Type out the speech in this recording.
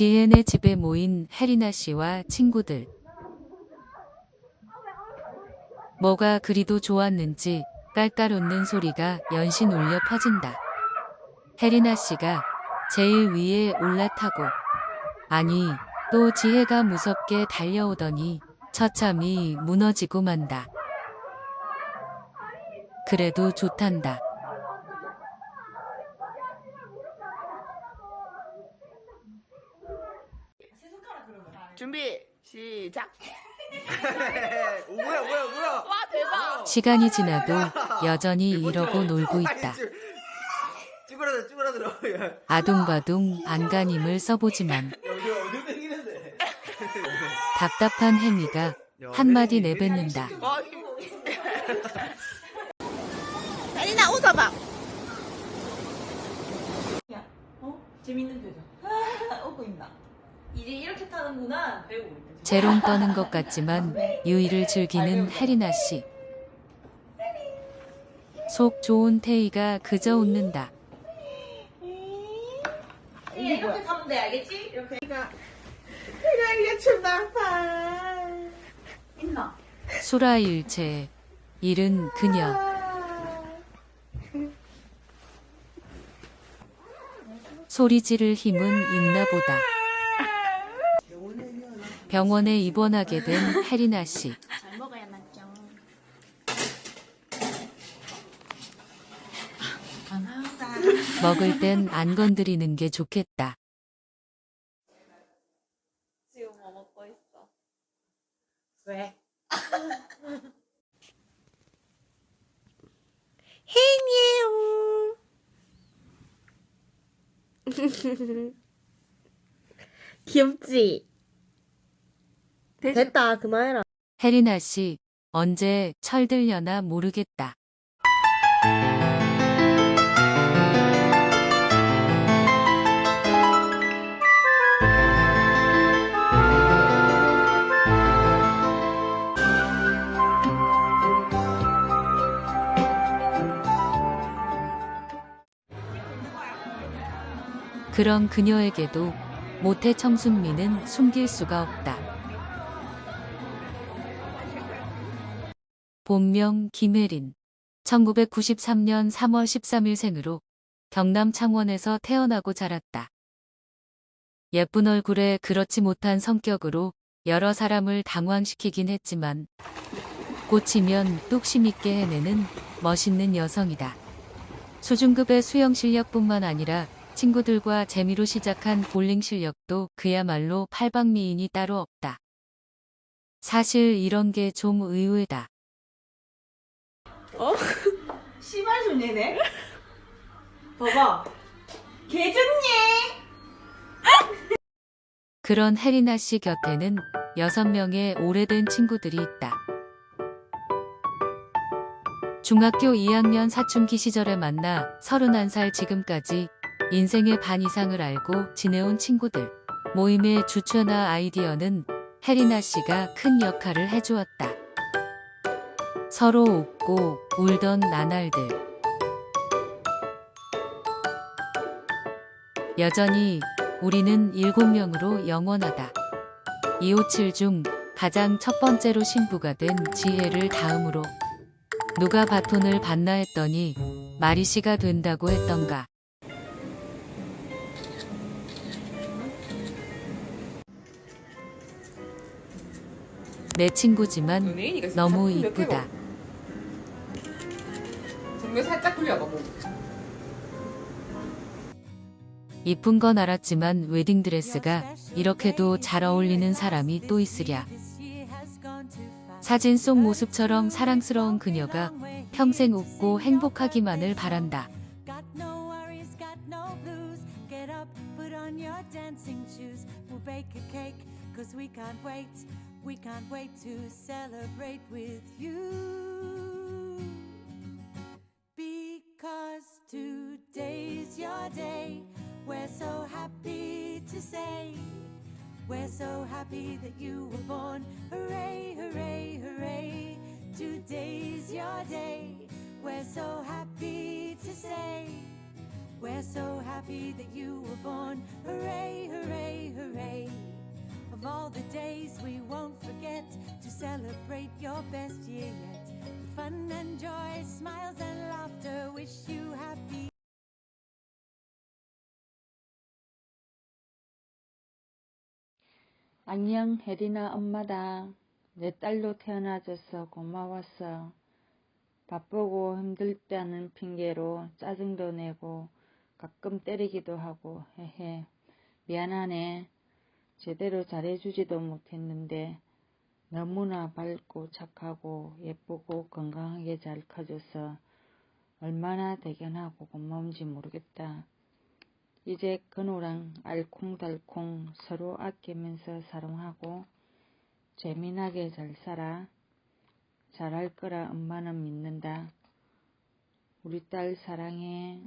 지혜네 집에 모인 혜리나 씨와 친구들. 뭐가 그리도 좋았는지 깔깔 웃는 소리가 연신 울려 퍼진다. 혜리나 씨가 제일 위에 올라타고 아니 또 지혜가 무섭게 달려오더니 처참히 무너지고 만다. 그래도 좋단다. 준비 시작. 오, 뭐야 뭐야 뭐야 와 대박. 시간이 지나도 여전히 이러고 놀고 있다. 쭈그러들어 야 아둥바둥 안간힘을 써보지만 여기 어디 땡기는데 답답한 행위가 한마디 내뱉는다. 와. 다리나 웃어봐. 어? 재밌는 표정. 웃고 있나? 이제 이렇게 타는구나. 배우고 있대. 재롱 떠는 것 같지만 유의를 즐기는 혜리나 씨. 속 좋은 태희가 그저 웃는다. 이게 이렇게 타면 돼, 알겠지? 이렇게. 그냥 출발파. 있나? 수라일체 잃은 그녀. 소리 지를 힘은 있나 보다. 병원에 입원하게 된 혜리나 씨. 잘 먹어야 맞죠. 먹을 땐 안 건드리는 게 좋겠다. 지금 뭐 먹고 있어? 왜? 귀엽지? 됐다, 그만해라. 혜리나 씨, 언제 철들려나 모르겠다. 그런 그녀에게도 모태 청순미는 숨길 수가 없다. 본명 김혜린. 1993년 3월 13일 생으로 경남 창원에서 태어나고 자랐다. 예쁜 얼굴에 그렇지 못한 성격으로 여러 사람을 당황시키긴 했지만 꽂히면 뚝심 있게 해내는 멋있는 여성이다. 수준급의 수영 실력뿐만 아니라 친구들과 재미로 시작한 볼링 실력도 그야말로 팔방미인이 따로 없다. 사실 이런 게 좀 의외다. 씨발 손이네? 봐봐. 개 좋네! 그런 혜리나 씨 곁에는 여섯 명의 오래된 친구들이 있다. 중학교 2학년 사춘기 시절에 만나 31살 지금까지 인생의 반 이상을 알고 지내온 친구들. 모임의 주체나 아이디어는 혜리나 씨가 큰 역할을 해주었다. 서로 웃고 울던 나날들. 여전히 우리는 일곱 명으로 영원하다. 257 중 가장 첫 번째로 신부가 된 지혜를 다음으로 누가 바톤을 받나 했더니 마리 씨가 된다고 했던가. 내 친구지만 너무 이쁘다. 살짝 굴려봐 뭐. 이쁜 건 알았지만 웨딩드레스가 이렇게도 잘 어울리는 사람이 또 있으랴. 사진 속 모습처럼 사랑스러운 그녀가 평생 웃고 행복하기만을 바란다. Cause we can't wait. We can't wait to celebrate with you. Day. We're so happy to say. We're so happy that you were born. Hooray, hooray, hooray. Today's your day. We're so happy to say. We're so happy that you were born. Hooray, hooray, hooray. Of all the days we won't forget to celebrate your best year yet. Fun and joy, smiles and laughter, wish you happy. 안녕, 혜린아 엄마다. 내 딸로 태어나줘서 고마웠어. 바쁘고 힘들다는 핑계로 짜증도 내고 가끔 때리기도 하고, 헤헤. 미안하네. 제대로 잘해주지도 못했는데 너무나 밝고 착하고 예쁘고 건강하게 잘 커져서 얼마나 대견하고 고마운지 모르겠다. 이제 근우랑 알콩달콩 서로 아끼면서 사랑하고 재미나게 잘 살아. 잘할 거라 엄마는 믿는다. 우리 딸 사랑해.